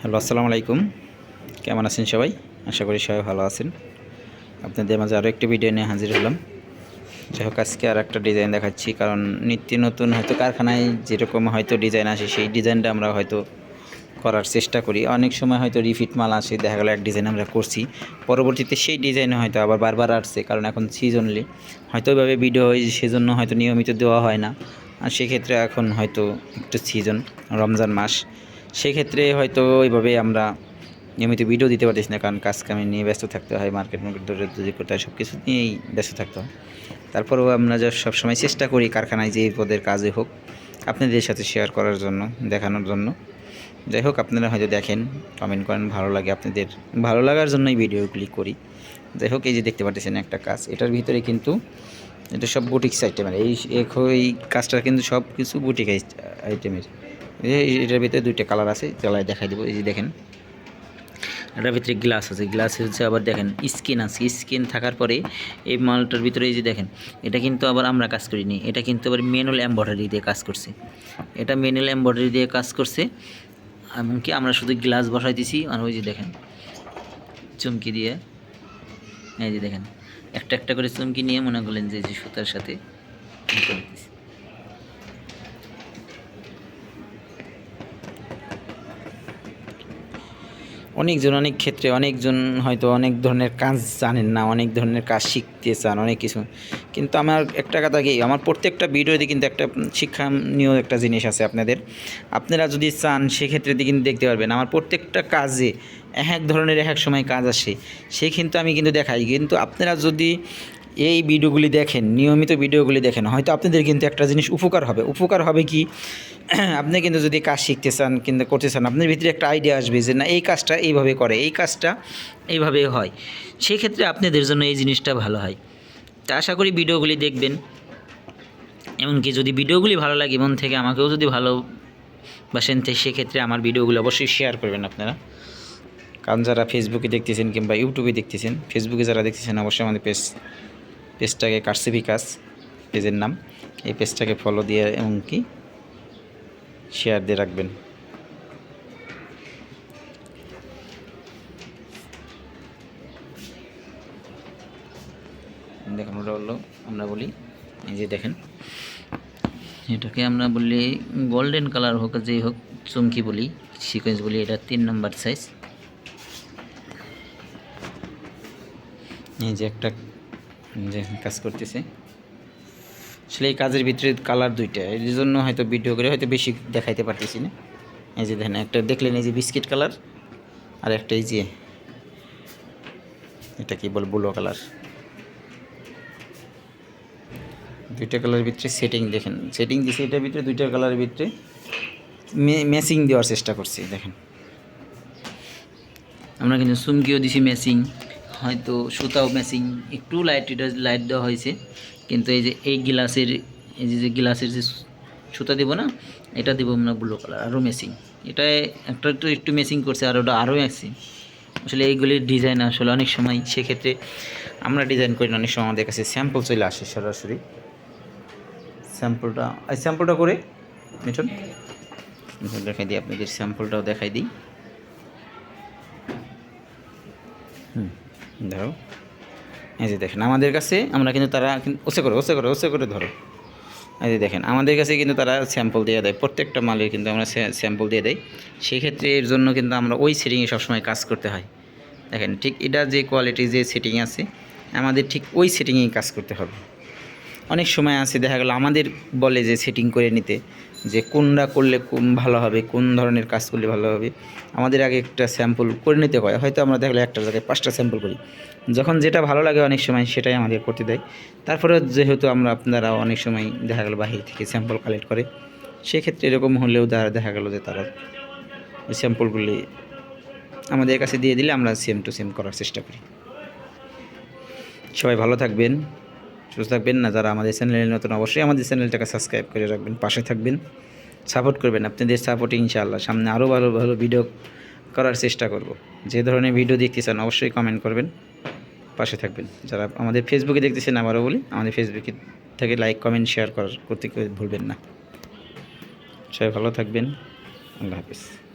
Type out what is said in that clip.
Hello, আসসালামু আলাইকুম। কেমন আছেন সবাই? আশা করি সবাই ভালো আছেন। আপনাদের মাঝে আরও একটি ভিডিও নিয়ে হাজির হলাম। যাই হোক, আজকে আর একটা ডিজাইন দেখাচ্ছি, কারণ নিত্য নতুন হয়তো কারখানায় যেরকম হয়তো ডিজাইন আসে, সেই ডিজাইনটা আমরা হয়তো করার চেষ্টা করি। অনেক সময় হয়তো রিফিট মাল আসে, দেখা গেলো এক ডিজাইন আমরা করছি। পরবর্তীতে সেই ডিজাইনে হয়তো আবার বারবার আসছে, কারণ এখন সিজনলি হয়তো ওইভাবে ভিডিও হয় সেজন্য হয়তো নিয়মিত দেওয়া হয় না। আর সেক্ষেত্রে এখন হয়তো একটু সিজন রমজান মাস। সেক্ষেত্রে হয়তো ওইভাবে আমরা নিয়মিত ভিডিও দিতে পারতেছি না, কারণ কাজ কামে নিয়ে ব্যস্ত থাকতে হয় মার্কেট মার্কেট যদি করতে হয় সব কিছু নিয়েই ব্যস্ত থাকতে হয়। তারপরেও আমরা যা সবসময় চেষ্টা করি কারখানায় যে পদের কাজে হোক, আপনাদের সাথে শেয়ার করার জন্য, দেখানোর জন্য। যাই হোক, আপনারা হয়তো দেখেন কমেন্ট করেন, ভালো লাগে আপনাদের, ভালো লাগার জন্যই ভিডিওগুলি করি। যাই হোক, এই যে দেখতে পাচ্ছেন একটা কাজ, এটার ভিতরে কিন্তু এটা সব বুটিক্স আইটেমের এই এই কাজটা কিন্তু সব কিছু বুটিক আইটেমের এটার ভিতরে দুইটা কালার আছে চালায় দেখাই দেবো, এই যে দেখেন। এটার ভিতরে গ্লাস আছে গ্লাস হচ্ছে আবার দেখেন স্কিন আছে স্কিন থাকার পরে এই মালটার ভিতরে এই যে দেখেন, এটা কিন্তু আবার আমরা কাজ করিনি, এটা কিন্তু আবার ম্যানুয়াল এম্বয়ডারি দিয়ে কাজ করছে। এটা ম্যানুয়াল এম্বয়ডারি দিয়ে কাজ করছে, এমনকি আমরা শুধু গ্লাস বসাই দিছি, আর ওই যে দেখেন, চুমকি দিয়ে, এই যে দেখেন, একটা একটা করে চুমকি নিয়ে মনে করলেন যে সুতার সাথে অনেকজন, অনেক ক্ষেত্রে অনেকজন হয়তো অনেক ধরনের কাজ জানেন না, অনেক ধরনের কাজ শিখতে চান, অনেক কিছু। কিন্তু আমার একটা কথা কি, আমার প্রত্যেকটা ভিডিওতে কিন্তু একটা শিক্ষণীয় একটা জিনিস আছে আপনাদের। আপনারা যদি চান, সেক্ষেত্রে কিন্তু দেখতে পারবেন, আমার প্রত্যেকটা কাজে এক এক ধরনের এক এক সময় কাজ আসে। সে কিন্তু আমি কিন্তু দেখাই। কিন্তু আপনারা যদি এই ভিডিওগুলি দেখেন, নিয়মিত ভিডিওগুলি দেখেন, হয়তো আপনাদের কিন্তু একটা জিনিস উপকার হবে। উপকার হবে কি? আপনি কিন্তু যদি কাজ শিখতে চান কিন্তু করতে চান, আপনার ভিতরে একটা আইডিয়া আসবে যে, না, এই কাজটা এইভাবে করে, এই কাজটা এইভাবে হয়। সেক্ষেত্রে আপনাদের জন্য এই জিনিসটা ভালো হয়। তা আশা করি ভিডিওগুলি দেখবেন। এমনকি যদি ভিডিওগুলি ভালো লাগে, মন থেকে আমাকেও যদি ভালো বাসেন, তো সেক্ষেত্রে আমার ভিডিওগুলো অবশ্যই শেয়ার করবেন আপনারা। কারণ যারা ফেসবুকে দেখতেছেন কিংবা ইউটিউবে দেখতেছেন ফেসবুকে যারা দেখতেছেন, অবশ্যই আমাদের পেজ পেজটাকে কাটসি বিকাশ পেজের নাম। এই পেজটাকে ফলো দিয়ে এমনকি শেয়ার দিয়ে রাখবেন। দেখুন, ওটা হলো আমরা বলি, এই যে দেখেন, এটাকে আমরা বলি গোল্ডেন কালার হোক যেই হোক, চুমকি বলি সিকোয়েন্স বলি, এটা তিন নম্বর সাইজ এই যে একটা যে কাজ করতেছে। আসলে এই কাজের ভিতরে কালার দুইটা, এই জন্য হয়তো ভিডিও করে হয়তো বেশি দেখাইতে পারতেছি না। এই যে দেখেন, একটা দেখলেন এই যে বিস্কিট কালার আর একটা এই যে এটা কি বল ব্লু কালার দুইটা কালারের ভিতরে সেটিং দেখেন। সেটিং দিয়েছে এটার ভিতরে দুইটা কালারের ভিতরে ম্যাচিং দেওয়ার চেষ্টা করছি, দেখেন। আমরা কিন্তু সুমকিও দিছি ম্যাচিং হয়তো সুতাও ম্যাচিং একটু লাইট লাইট দেওয়া হয়েছে। কিন্তু এই যে এই গ্লাসের এই যে গ্লাসের যে সুতা দেবো না, এটা দেবো আমরা ব্লু কালার আরও ম্যাচিং এটা একটা একটু একটু ম্যাচিং করছে, আর ওটা আরও ম্যাচিং আসলে এইগুলির ডিজাইন আসলে অনেক সময়, সেক্ষেত্রে আমরা ডিজাইন করি না, অনেক সময় আমাদের কাছে স্যাম্পল চলে আসে সরাসরি। স্যাম্পলটা এই স্যাম্পলটা করে, মিঠুন। মিঠুন দেখাই দিই আপনাদের স্যাম্পলটাও দেখাই দিই। হুম। ধরো। এই যে দেখেন, আমাদের কাছে আমরা কিন্তু তারা ওসে করে ওসে করে ওসে করে ধরো। এই যে দেখেন, আমাদের কাছে কিন্তু তারা স্যাম্পল দিয়ে দেয়। প্রত্যেকটা মালের কিন্তু আমরা স্যাম্পল দিয়ে দেয় সেক্ষেত্রে এর জন্য কিন্তু আমরা ওই সেটিংয়ে সবসময় কাজ করতে হয়। দেখেন, ঠিক এটা যে কোয়ালিটি যে সেটিং আছে, আমাদের ঠিক ওই সেটিংয়েই কাজ করতে হবে। অনেক সময় আছে, দেখা গেল, আমাদের বলে যে সেটিং করে নিতে। যে কোনটা করলে কোন ভালো হবে, কোন ধরনের কাজ করলে ভালো হবে, আমাদের আগে একটা স্যাম্পল করে নিতে হয়। হয়তো আমরা দেখলে একটা জায়গায় পাঁচটা স্যাম্পল করি। যখন যেটা ভালো লাগে অনেক সময় সেটাই আমাদের করতে দেয়। তারপরে যেহেতু আমরা আপনারা অনেক সময় দেখা গেল বাহির থেকে স্যাম্পল কালেক্ট করে, সেক্ষেত্রে এরকম হলেও তারা দেখা গেলো যে তারা ওই স্যাম্পলগুলি আমাদের কাছে দিয়ে দিলে আমরা সেম টু সেম করার চেষ্টা করি। সবাই ভালো থাকবেন। সুস্থ থাকবেন না, যারা আমাদের চ্যানেলে নতুন, অবশ্যই আমাদের চ্যানেলটাকে সাবস্ক্রাইব করে রাখবেন, পাশে থাকবেন। সাপোর্ট করবেন, আপনাদের সাপোর্টে ইনশাআল্লাহ। সামনে আরও ভালো ভালো ভিডিও করার চেষ্টা করব। যে ধরনের ভিডিও দেখতে চান অবশ্যই কমেন্ট করবেন, পাশে থাকবেন। যারা আমাদের ফেসবুকে দেখতেছেন, আবারও বলি, আমাদের ফেসবুকে থেকে লাইক কমেন্ট শেয়ার করার করতে ভুলবেন না। সবাই ভালো থাকবেন। আল্লাহ হাফিজ।